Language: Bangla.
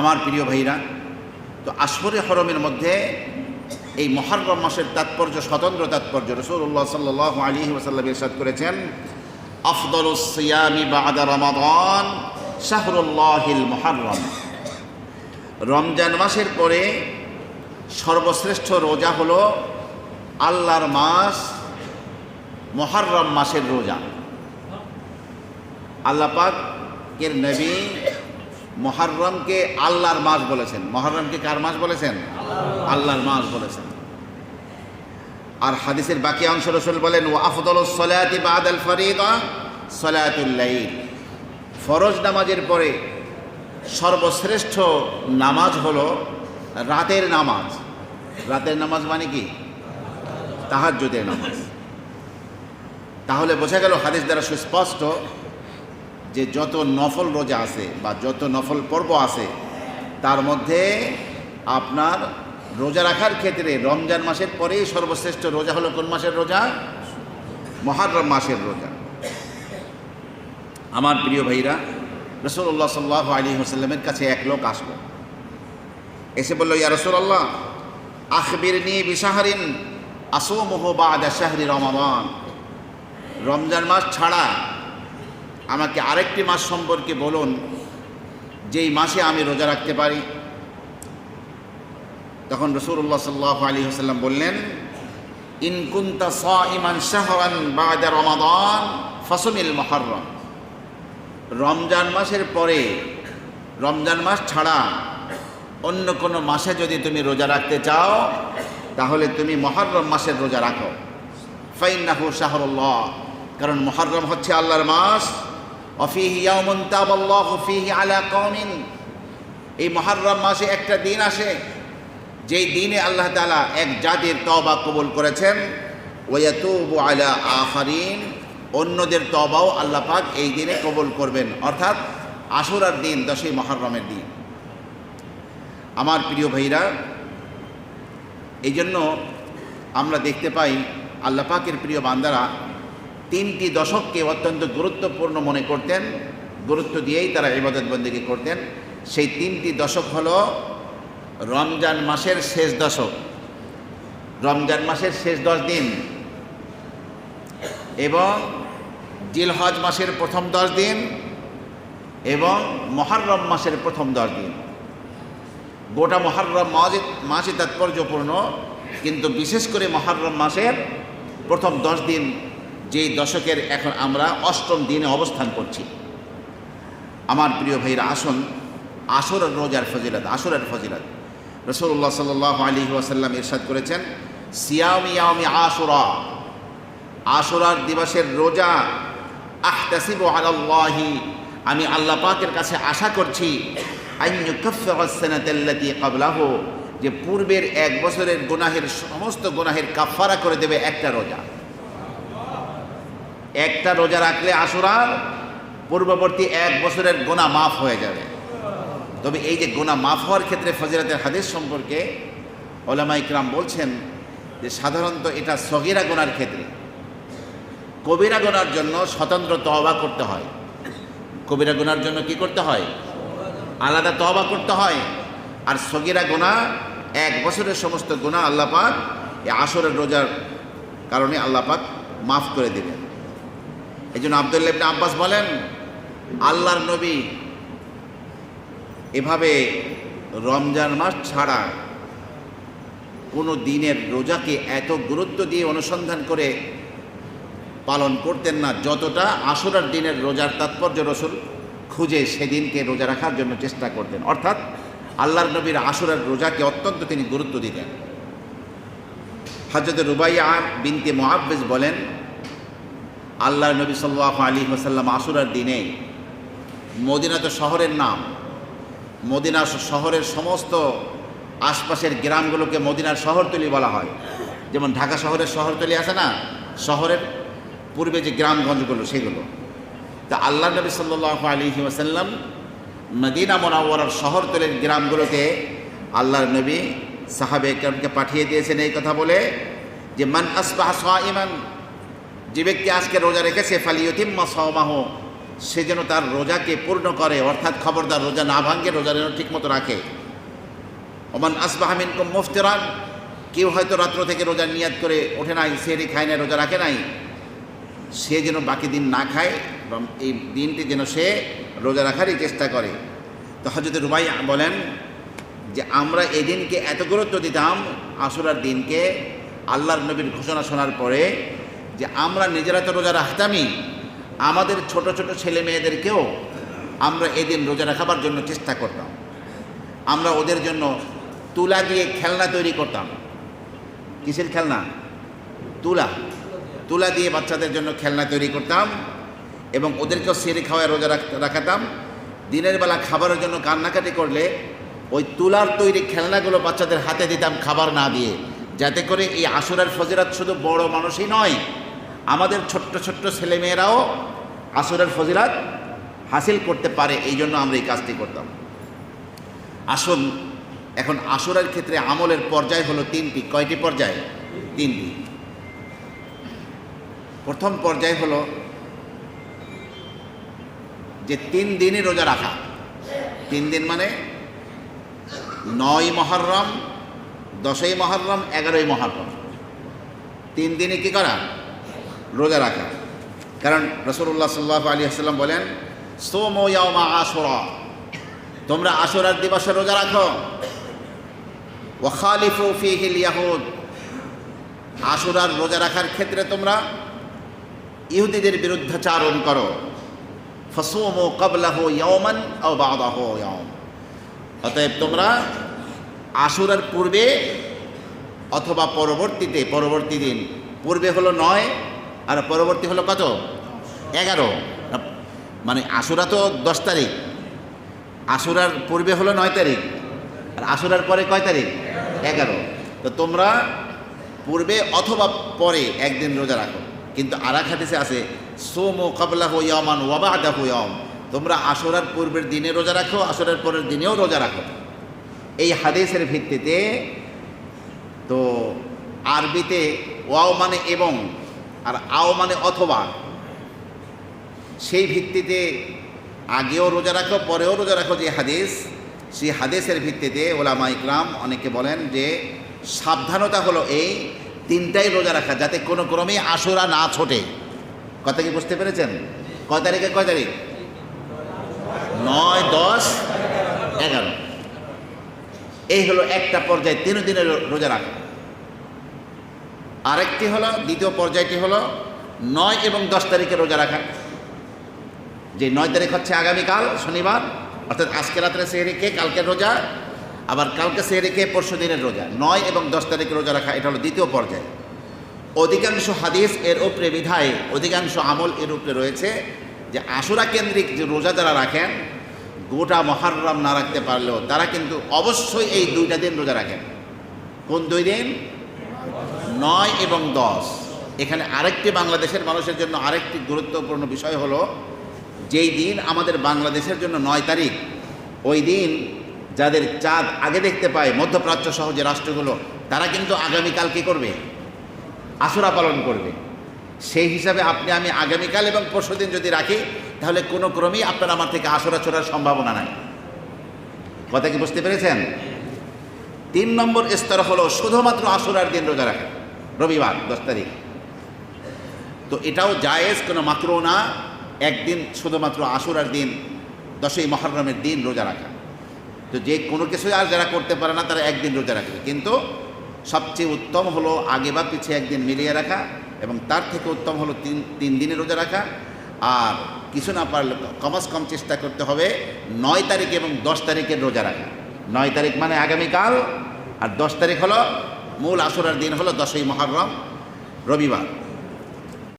আমার প্রিয় ভাইরা, তো আশফরে হরমের মধ্যে এই মহারম মাসের তাৎপর্য, স্বতন্ত্র তাৎপর্য রসুল্লাহ সাল্লাহ আলী ওসাল্লাম ইরশাদ করেছেন আফদল সিয়ামি বাদা রমাদান শাহরুল্লাহিল মহারম। রমজান মাসের পরে সর্বশ্রেষ্ঠ রোজা হলো আল্লাহর মাস, মহারম মাসের রোজা। আল্লাহ পাকের নবী মহারমকে আল্লাহর মাস বলেছেন। মহারমকে কার মাস বলেছেন? আল্লাহর মাস বলেছেন। আর হাদিসের বাকি অংশ রসুল বলেন ও আফদল সলায়াতি বাদ আল ফরিদা সলায়াতুল্লাইল ফরজ নামাজের পরে সর্বশ্রেষ্ঠ নামাজ হলো রাতের নামাজ। রাতের নামাজ মানে কি? তাহাজ্জুদের নামাজ। তাহলে বোঝা গেল হাদিস দ্বারা সুস্পষ্ট যে যত নফল রোজা আছে বা যত নফল পর্ব আছে, তার মধ্যে আপনার রোজা রাখার ক্ষেত্রে রমজান মাসের পরেই সর্বশ্রেষ্ঠ রোজা হলো কোন মাসের রোজা? মহারম মাসের রোজা। আমার প্রিয় ভাইরা রসুল্লাহ সাল্লাহ আলী হোসাল্লামের কাছে এক লোক আসলো। এসে বলল, ইয়া রসুল্লাহ আখবির নিয়ে বিশাহারিন আসোমহ বা শাহরি রমাদান। রমজান মাস ছাড়া আমাকে আরেকটি মাস সম্পর্কে বলুন, যেই মাসে আমি রোজা রাখতে পারি? তখন রসুল্লাহ সাল্লাহ আলী হাসাল্লাম বললেন ইনকুন্তা স ইমান শাহরান বাদা রমাদান ফসমিল মহরম রমজান মাসের পরে, রমজান মাস ছাড়া অন্য কোনো মাসে যদি তুমি রোজা রাখতে চাও, তাহলে তুমি মহরম মাসের রোজা রাখো। ফাইন্নাহু শাহরুল্লাহ, কারণ মহরম হচ্ছে আল্লাহর মাস। অফিহি ইয়াউমুন আলা এই মহরম মাসে একটা দিন আসে, যেই দিনে আল্লাহ তাআলা এক জাতির তওবা কবুল করেছেন। ওয়াতুবু আলা আখারিন, অন্যদের তবাও আল্লাহ পাক এই দিনে কবুল করবেন। অর্থাৎ আশুরার দিন, দশই মহরমের দিন। আমার প্রিয় ভাইরা এই জন্য আমরা দেখতে পাই আল্লাহ পাকের প্রিয় বান্দারা তিনটি দশককে অত্যন্ত গুরুত্বপূর্ণ মনে করতেন, গুরুত্ব দিয়েই তারা ইবাদত বন্দিকে করতেন। সেই তিনটি দশক হল রমজান মাসের শেষ দশক। রমজান মাসের শেষ দশ দিন এবং জিলহজ মাসের প্রথম দশ দিন এবং মহারম মাসের প্রথম দশ দিন। গোটা মহারম মাসে তাৎপর্যপূর্ণ, কিন্তু বিশেষ করে মহারম মাসের প্রথম দশ দিন যেই দশকের এখন আমরা অষ্টম দিনে অবস্থান করছি। আমার প্রিয় ভাইরা, আসুন, আসরের রোজার ফজিলত, আসরের ফজিলত। রসুল্লাহ সাল আলী ওয়াসাল্লাম ইরশাদ করেছেন, সিয়াম ইয়ামি আশুরা। আশুরার দিবসের রোজা, আহতাসিব আলাল্লাহি। আমি আল্লাহ পাকের কাছে আশা করছি আইনুকাফি কাবলাহ যে পূর্বের এক বছরের গুনাহের সমস্ত গুনাহের কাফারা করে দেবে একটা রোজা। একটা রোজা রাখলে আশুরার পূর্ববর্তী এক বছরের গোনা মাফ হয়ে যাবে। তবে এই যে গোনা মাফ হওয়ার ক্ষেত্রে ফজিরাতের হাদিস সম্পর্কে ওলামা ইকরাম বলছেন যে সাধারণত এটা সগিরা গোনার ক্ষেত্রে। কবিরা গোনার জন্য স্বতন্ত্র তহবা করতে হয়। কবিরা গোনার জন্য কি করতে হয়? আলাদা তহবা করতে হয়। আর সগিরা গোনা এক বছরের সমস্ত গোনা আল্লাপাক এই আসরের রোজার কারণে আল্লাপাক মাফ করে দেবেন। এই জন্য আবদুল্লাহ ইবনে আব্বাস বলেন, আল্লাহর নবী এভাবে রমজান মাস ছাড়া কোনো দিনের রোজাকে এত গুরুত্ব দিয়ে অনুসন্ধান করে পালন করতেন না, যতটা আসরার দিনের রোজার তাৎপর্য রসুল খুঁজে সেদিনকে রোজা রাখার জন্য চেষ্টা করতেন। অর্থাৎ আল্লাহর নবীর আসরের রোজাকে অত্যন্ত তিনি গুরুত্ব দিতেন। হজরত রুবাইয়া বিনতে মোহাব্বেজ বলেন আল্লাহ নবী সাল্লাহ আলী ওসাল্লাম আসুরার দিনে মদিনা তো শহরের নাম, মদিনা শহরের সমস্ত আশপাশের গ্রামগুলোকে মদিনার শহরতলি বলা হয়। যেমন ঢাকা শহরের শহরতলি আছে না, শহরের পূর্বে যে গ্রামগঞ্জগুলো সেগুলো। তা আল্লাহ নবী সাল্লাহ আলী ওসাল্লাম মদিনা মোনাওয়ার শহরতলির গ্রামগুলোতে আল্লাহর নবী সাহাবে পাঠিয়ে দিয়েছেন এই কথা বলে যে, মান আসবাহ ইমান যে ব্যক্তি আজকে রোজা রেখেছে, ফালিয়তিম্মা সমাহ সে যেন তার রোজাকে পূর্ণ করে, অর্থাৎ খবরদার রোজা না ভাঙ্গে রোজা যেন ঠিকমতো রাখে। ওমান আসবাহামিন কম মুফতেরান, কেউ হয়তো রাত্র থেকে রোজা নিয়াদ করে ওঠে নাই সেরি খায় না রোজা রাখে নাই। সে যেন বাকি দিন না খায়, এবং এই দিনটি যেন সে রোজা রাখারই চেষ্টা করে। তো হজরত রুবাই বলেন যে, আমরা এই দিনকে এত গুরুত্ব দিতাম, আসরার দিনকে আল্লাহর নবীর ঘোষণা শোনার পরে যে আমরা নিজেরা তো রোজা রাখতামই, আমাদের ছোট ছোট ছেলে মেয়েদেরকেও আমরা এদিন রোজা রাখাবার জন্য চেষ্টা করতাম। আমরা ওদের জন্য তুলা দিয়ে খেলনা তৈরি করতাম। কিসের খেলনা? তুলা। তুলা দিয়ে বাচ্চাদের জন্য খেলনা তৈরি করতাম এবং ওদেরকেও সেরে খাওয়ায় রোজা রাখ- রাখাতাম। দিনের বেলা খাবারের জন্য কান্নাকাটি করলে ওই তুলার তৈরি খেলনাগুলো বাচ্চাদের হাতে দিতাম খাবার না দিয়ে, যাতে করে এই আসরের ফজিরাত শুধু বড় মানুষই নয় আমাদের ছোট্ট ছোট্ট ছেলেমেয়েরাও আসরের ফজিরাত হাসিল করতে পারে, এই জন্য আমরা এই কাজটি করতাম। আসুন, এখন আসরের ক্ষেত্রে আমলের পর্যায় হলো তিনটি। কয়টি পর্যায়? তিনটি। প্রথম পর্যায় হলো যে তিন দিনই রোজা রাখা। তিন দিন মানে নয় মহরম, দশই মহরম, এগারোই মহরম। তিন দিনে কি করা? রোজা রাখা। কারণ রসুল্লাহ সাল্লাহ আলী আসসালাম বলেন, সোমা আসরা তোমরা আসরার দিবসে রোজা রাখো। ওয়াখালিফু ফিহিল ইয়াহুদ। আশুরার রোজা রাখার ক্ষেত্রে তোমরা ইহুদিদের বিরুদ্ধাচারণ করো। ফসুমো কবলাহ ইয়মান ও বাদাহ ইয়ম অতএব তোমরা আশুরার পূর্বে অথবা পরবর্তীতে, পরবর্তী দিন, পূর্বে হলো নয় আর পরবর্তী হলো কত? এগারো। মানে আশুরা তো দশ তারিখ। আশুরার পূর্বে হলো নয় তারিখ। আর আশুরার পরে কয় তারিখ? এগারো। তো তোমরা পূর্বে অথবা পরে একদিন রোজা রাখো। কিন্তু আর এক হাদিসে আছে, সোমো কাবলা হো ইয়ামান ওয়াবাদা হো ইয়াম তোমরা আশুরার পূর্বের দিনে রোজা রাখো, আশুরার পরের দিনেও রোজা রাখো। এই হাদিসের ভিত্তিতে তো আরবিতে ওয়াও মানে এবং আও মানে অথবা। সেই ভিত্তিতে আগেও রোজা রাখো, পরেও রোজা রাখো যে হাদিস, সেই হাদিসের ভিত্তিতে ওলামা ইকরাম অনেকে বলেন যে সাবধানতা হলো এই তিনটাই রোজা রাখা, যাতে কোনো ক্রমেই আশুরা না ছোটে। কথা কি বুঝতে পেরেছেন? কয় তারিখে কয় তারিখ? নয়, দশ, এগারো। এই হলো একটা পর্যায়ে তিন দিনের রোজা রাখা। আরেকটি হলো, দ্বিতীয় পর্যায়টি হলো, নয় এবং দশ তারিখে রোজা রাখা। যে নয় তারিখ হচ্ছে আগামীকাল, শনিবার, অর্থাৎ আজকে রাত্রে সেহরিকে কালকে রোজা, আবার কালকে সেহরিকে পরশু দিনের রোজা। নয় এবং দশ তারিখে রোজা রাখা, এটা হলো দ্বিতীয় পর্যায়। অধিকাংশ হাদিস এর উপরে বিধায়, অধিকাংশ আমল এর উপরে রয়েছে যে আশুরা কেন্দ্রিক যে রোজা যারা রাখেন, গোটা মহারম না রাখতে পারলেও তারা কিন্তু অবশ্যই এই দুইটা দিন রোজা রাখেন। কোন দুই দিন? নয় এবং দশ। এখানে আরেকটি বাংলাদেশের মানুষের জন্য আরেকটি গুরুত্বপূর্ণ বিষয় হলো, যেই দিন আমাদের বাংলাদেশের জন্য নয় তারিখ, ওই দিন যাদের চাঁদ আগে দেখতে পায় মধ্যপ্রাচ্য সহ যে রাষ্ট্রগুলো, তারা কিন্তু আগামীকাল কী করবে? আশুরা পালন করবে। সেই হিসাবে আপনি আমি আগামীকাল এবং পরশু দিন যদি রাখি, তাহলে কোনো ক্রমেই আপনার আমার থেকে আশুরা ছোড়ার সম্ভাবনা নাই। কথা কি বুঝতে পেরেছেন? তিন নম্বর স্তর হলো শুধুমাত্র আশুরার দিন রোজা রাখা। রবিবার, দশ তারিখ। তো এটাও জায়েজ, কোনো মাত্র না। একদিন, শুধুমাত্র আশুরার দিন, দশই মহরমের দিন রোজা রাখা। তো যে কোনো কিছু আর যারা করতে পারে না, তারা একদিন রোজা রাখবে কিন্তু সবচেয়ে উত্তম হলো আগে বা পিছিয়ে একদিন মিলিয়ে রাখা এবং তার থেকে উত্তম হলো তিন তিন দিনে রোজা রাখা। আর কিছু না পারলে কমাস কম চেষ্টা করতে হবে নয় তারিখ এবং দশ তারিখের রোজা রাখা। নয় তারিখ মানে আগামীকাল, আর দশ তারিখ হলো মূল আসরের দিন হলো দশই মহরম রবিবার।